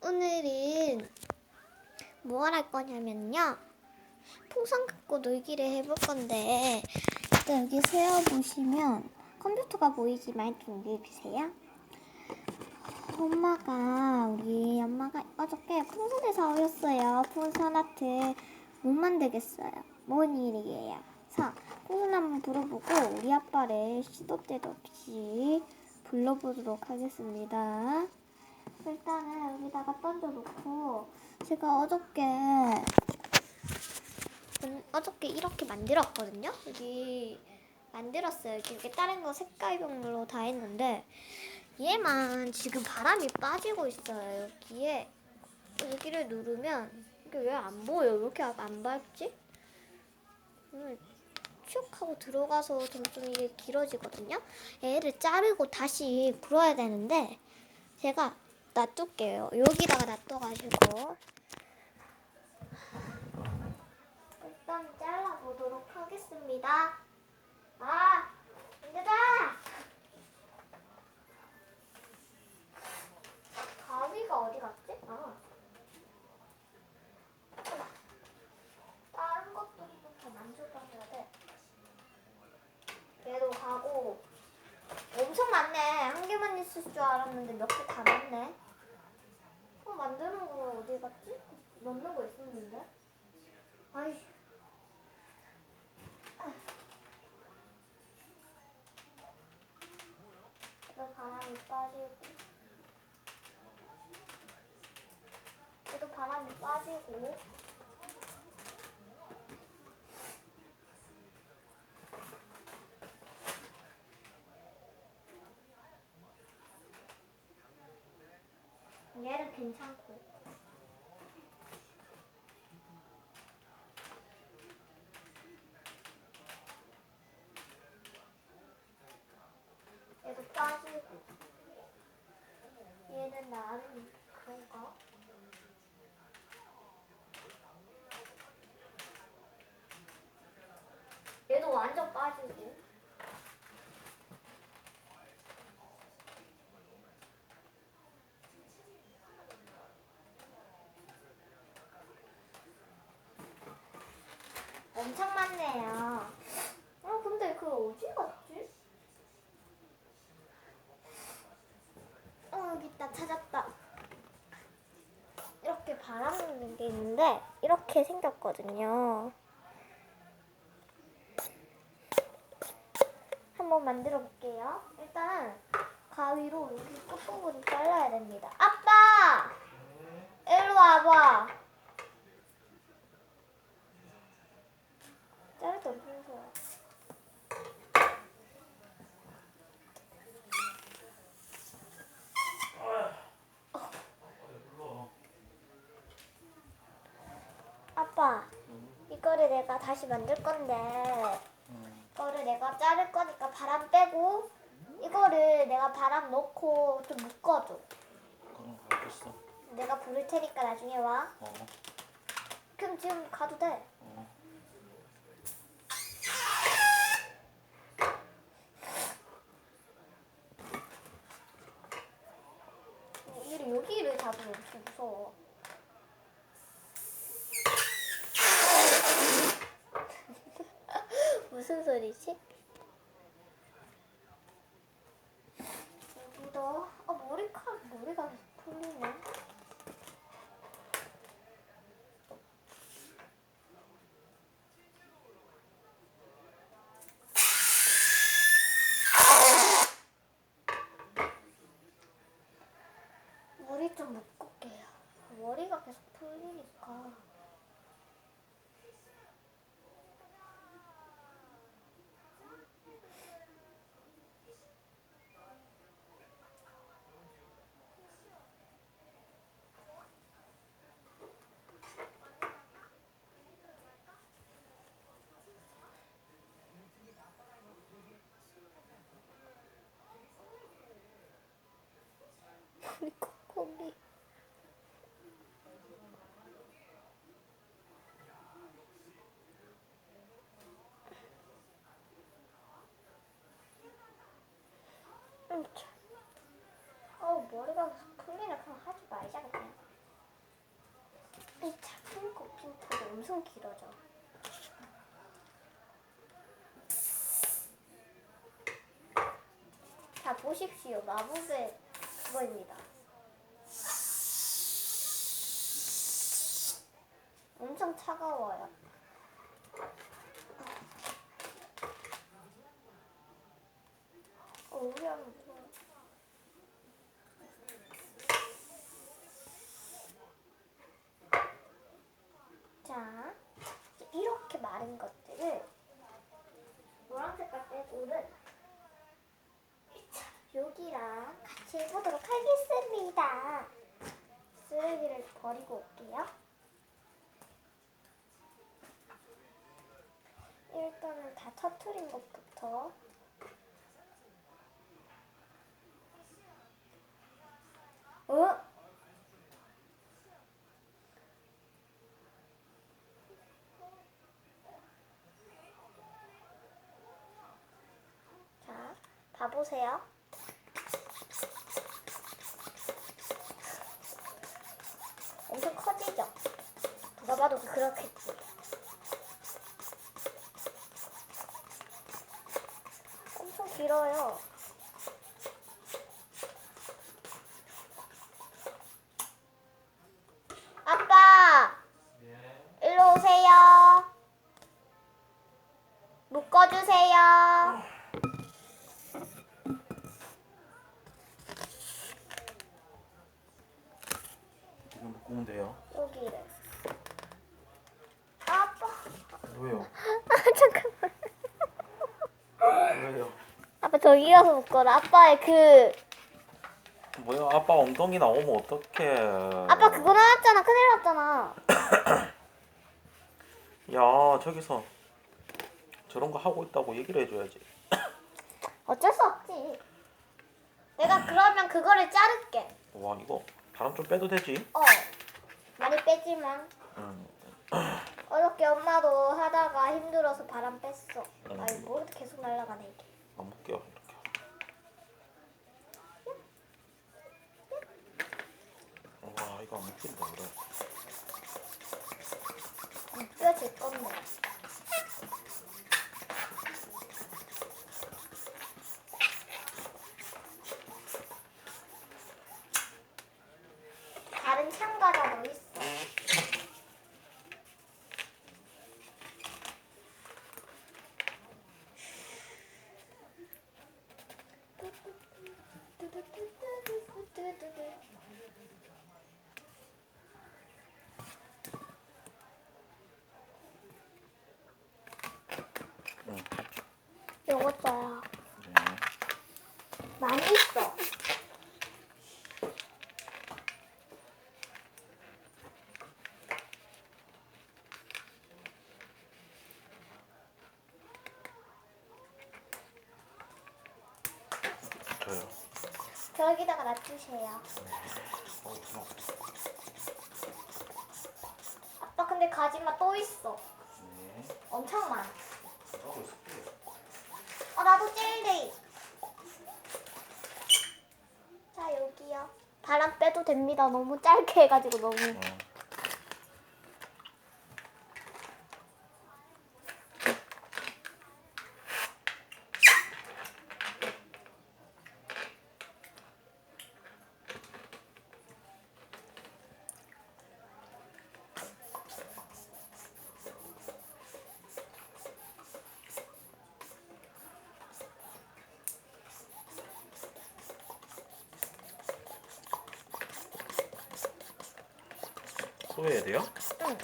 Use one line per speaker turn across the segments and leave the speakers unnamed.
오늘은 뭘할 거냐면요. 풍선 갖고 놀기를 해볼 건데 일단 여기 세어보시면 컴퓨터가 보이지만 좀 읽으세요. 엄마가 우리 엄마가 어저께 풍선을 사오셨어요. 풍선 아트 못 만들겠어요. 뭔 일이에요? 자, 풍선 한번 불어보고 우리 아빠를 시도 때도 없이 불러보도록 하겠습니다. 일단은 여기다가 던져놓고 제가 어저께 음, 어저께 이렇게 만들었거든요. 여기 만들었어요. 이렇게 다른 거 색깔별로 다 했는데 얘만 지금 바람이 빠지고 있어요. 여기에 여기를 누르면 이게 왜 안 보여? 왜 이렇게 안 밝지? 음, 슉 하고 들어가서 점점 이게 길어지거든요. 얘를 자르고 다시 불어야 되는데 제가 놔둘게요. 여기다가 놔둬가지고 일단 잘라보도록 하겠습니다. 아, 힘들다! 가위가 어디 갔지? 아. 다른 이렇게 만져봐야 돼. 얘도 가고 엄청 많네. 한 개만 있을 줄 알았는데 몇 개다 넣네. 어, 만드는 거 어디 갔지? 넣는 거 있었는데. 아이. 또 바람이 빠지고. 얘도 바람이 빠지고. 얘는 괜찮고. 얘도 빠지고. 얘는 나는 그런가? 얘도 완전 빠지고. 엄청 많네요. 아 근데 그 어디 갔지? 어 여기 있다 찾았다. 이렇게 바람 넣는 게 있는데 이렇게 생겼거든요. 한번 만들어 볼게요. 일단 가위로 여기 끝부분을 잘라야 됩니다. 아빠! 일로 와봐. 자를 때 엄청 무서워. 아빠, 이거를 내가 다시 만들 건데, 이거를 내가 자를 거니까 바람 빼고, 이거를 내가 바람 넣고 좀 묶어줘.
그럼 알겠어.
내가 부를 테니까 나중에 와.
어,
그럼 지금 가도 돼.
어.
얘를 여기를 잡으면 엄청 무서워. 무슨 소리지? 여기도 아 머리카락 머리가 풀리네. 머리 좀 묶을게요. 머리가 계속 풀리니까. 참. 어우, 머리가 풀리네. 그럼 하지 말자, 그냥. 이 작은 곱핑크가 엄청 길어져. 자, 보십시오. 마법의 그거입니다. 엄청 차가워요. 어, 우리 엄마. 버리고 올게요. 일단은 다 터트린 것부터 어? 자, 봐보세요.
돼요.
여기를. 아빠.
왜요?
잠깐만.
왜요?
아빠 저기 가서 묶어라. 아빠의 그
뭐야? 아빠 엉덩이 나오면 어떡해?
아빠 그거 나왔잖아. 큰일 났잖아.
야 저기서 저런 거 하고 있다고 얘기를 해줘야지.
어쩔 수 없지. 내가 그러면 그거를 자를게.
와 이거 바람 좀 빼도 되지?
어. 많이 빼지만
응.
어저께 엄마도 하다가 힘들어서 바람 뺐어.
음.
아이 뭐 이렇게 계속 날아가네 이게.
안 묶여 이렇게. 와 이거 안 묶인다 그래.
묶여질 건데. 다른 참가자도 있어.
응.
요거 써요.
네.
많이 있어.
저요.
저기다가 놔두세요.
어.
아빠 근데 가지마 또 있어.
네.
엄청 많아. 어 나도 젤데이. 자 여기요. 바람 빼도 됩니다. 너무 짧게 해가지고 너무.
응. 또 해야 돼요?
응.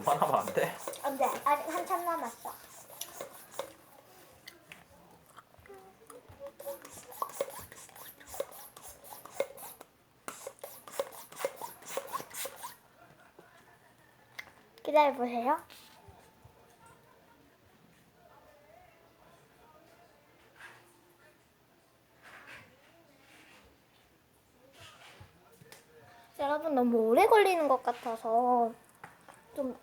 그만하면 안 돼.
안돼 아직 한참 남았어. 기다려 보세요. 여러분 너무 오래 걸리는 것 같아서 좀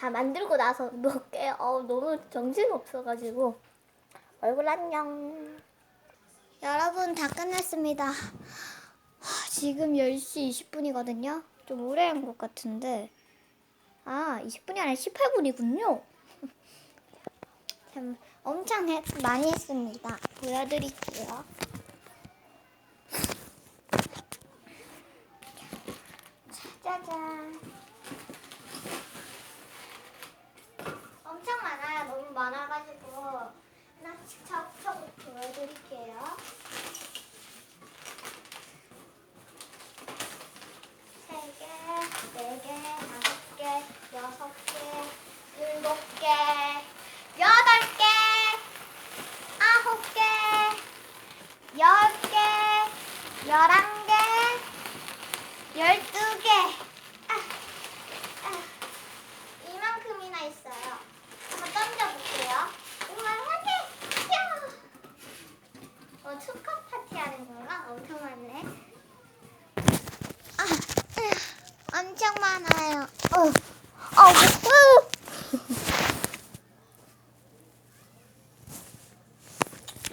다 만들고 나서 놓을게요. 어, 너무 정신 없어가지고 얼굴 안녕. 여러분 다 끝났습니다. 하, 지금 10시 20분이거든요. 좀 오래 한 것 같은데 아 20분이 아니라 18분이군요. 참 엄청 했, 많이 했습니다. 보여드릴게요. 짜잔. 엄청 많아가지고 하나씩 차곡차곡 보여드릴게요. 세 개, 네 개, 다섯 개, 여섯 개, 일곱 개, 여덟 개, 아홉 개, 열 개, 열한 개, 열두 개. 아, 아. 이만큼이나 있어요. 한번 던져볼게요. 우만하게! 야! 어, 축하 파티 하는 건가? 엄청 많네. 아, 으, 엄청 많아요. 어, 어, 으.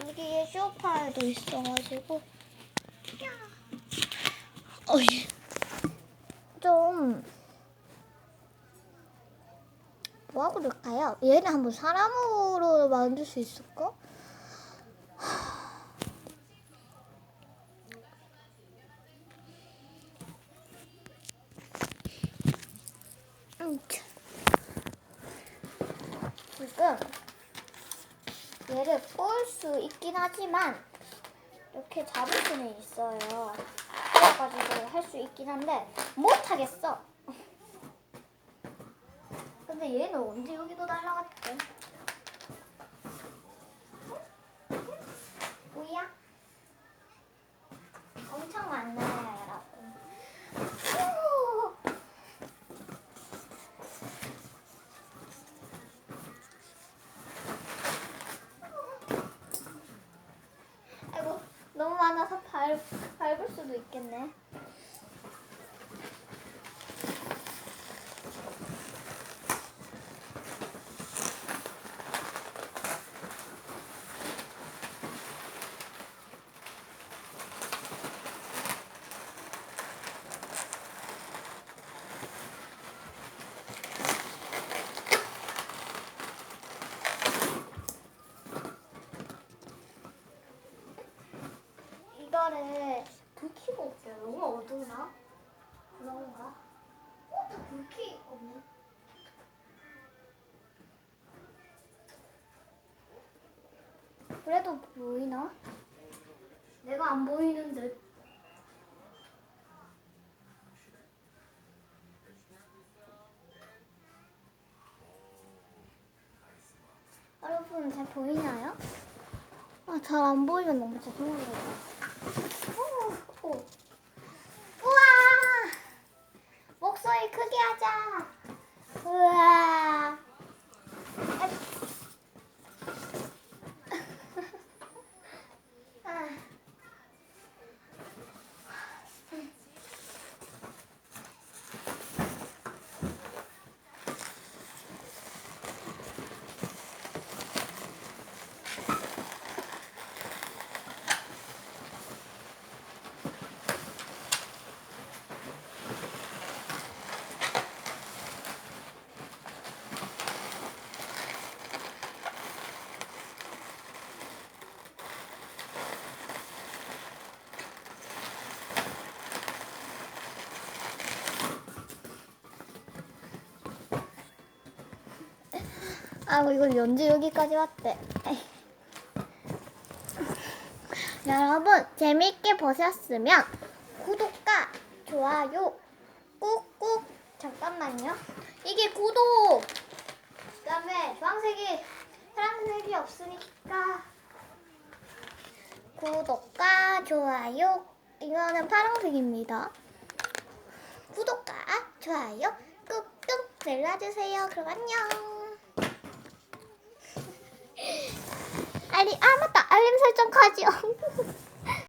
여기에 쇼파도 있어가지고. 야. 어이. 좀. 뭐하고 놀까요? 얘는 한번 사람으로 만들 수 있을까? 음, 참. 지금 얘를 꼬을 수 있긴 하지만 이렇게 잡을 수는 있어요. 그래가지고 할 수 있긴 한데 못 하겠어. 근데 얘는 언제 여기도 날라갔대? 뭐야? 엄청 많네요, 여러분. 후! 아이고, 너무 많아서 밟, 밟을 수도 있겠네. 이거를 불 켜고 올게요. 어두우나? 그런가? 어? 저불 켜 없네. 그래도 보이나? 내가 안 보이는 듯. 여러분 잘 보이나요? 아, 잘 안 보이면 너무 죄송해요. 오, 오. 우와! 목소리 크게 하자. 우와. 아. 아, 이거 연주 여기까지 왔대. 여러분, 재밌게 보셨으면 구독과 좋아요 꾹꾹 잠깐만요. 이게 구독. 그다음에 주황색이 파란색이 없으니까 구독과 좋아요 이거는 파란색입니다. 구독과 좋아요 꾹꾹 눌러주세요. 그럼 안녕. 아니 아 맞다 알림 설정까지요.